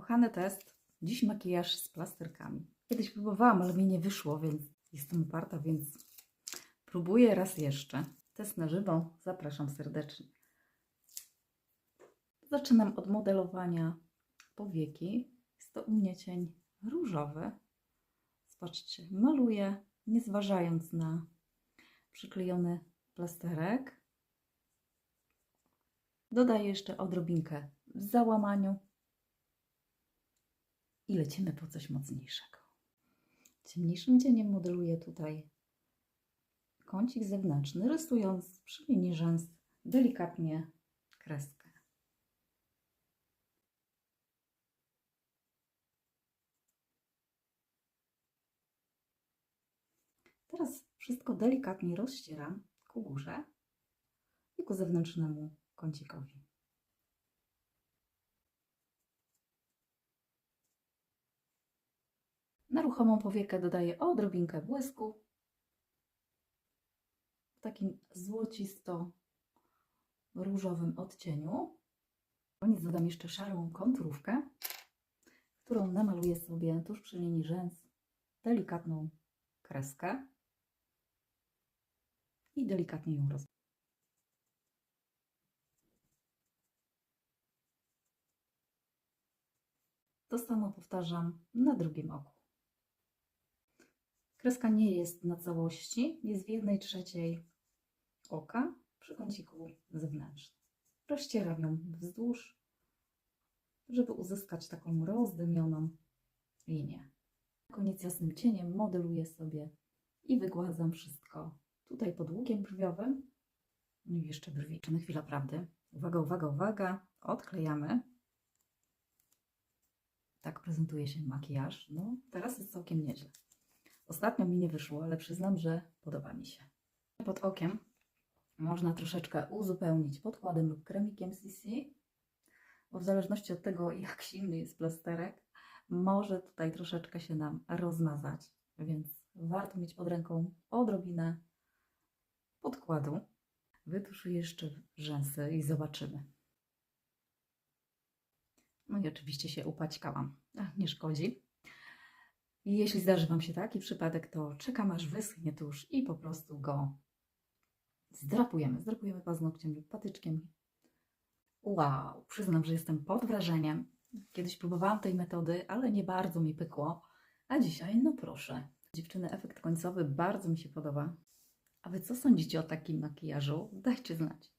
Kochany test. Dziś makijaż z plasterkami. Kiedyś próbowałam, ale mi nie wyszło, więc jestem uparta, więc próbuję raz jeszcze. Test na żywo. Zapraszam serdecznie. Zaczynam od modelowania powieki. Jest to u mnie cień różowy. Zobaczcie, maluję, nie zważając na przyklejony plasterek. Dodaję jeszcze odrobinkę w załamaniu i lecimy po coś mocniejszego. Ciemniejszym cieniem modeluję tutaj kącik zewnętrzny, rysując przy linii rzęs delikatnie kreskę. Teraz wszystko delikatnie rozcieram ku górze i ku zewnętrznemu kącikowi. Na ruchomą powiekę dodaję odrobinkę błysku w takim złocisto-różowym odcieniu. Koniec dodam jeszcze szarą konturówkę, którą namaluję sobie tuż przy linii rzęs delikatną kreskę i delikatnie ją roz. To samo powtarzam na drugim oku. Kreska nie jest na całości, jest w jednej trzeciej oka przy kąciku zewnętrznym. Rozcieram ją wzdłuż, żeby uzyskać taką rozdymioną linię. Na koniec jasnym cieniem modeluję sobie i wygładzam wszystko tutaj pod łukiem brwiowym. No i jeszcze brwi. Na chwila prawdy. Uwaga, uwaga, uwaga. Odklejamy. Tak prezentuje się makijaż. No, teraz jest całkiem nieźle. Ostatnio mi nie wyszło, ale przyznam, że podoba mi się. Pod okiem można troszeczkę uzupełnić podkładem lub kremikiem CC, bo w zależności od tego, jak silny jest plasterek, może tutaj troszeczkę się nam rozmazać, więc warto mieć pod ręką odrobinę podkładu. Wytuszuję jeszcze rzęsy i zobaczymy. No i oczywiście się upaćkałam. Ach, nie szkodzi. Jeśli zdarzy Wam się taki przypadek, to czekam aż wyschnie tuż i po prostu go zdrapujemy. Zdrapujemy paznokciem lub patyczkiem. Wow, przyznam, że jestem pod wrażeniem. Kiedyś próbowałam tej metody, ale nie bardzo mi pykło. A dzisiaj, no proszę. Dziewczyny, efekt końcowy bardzo mi się podoba. A Wy co sądzicie o takim makijażu? Dajcie znać.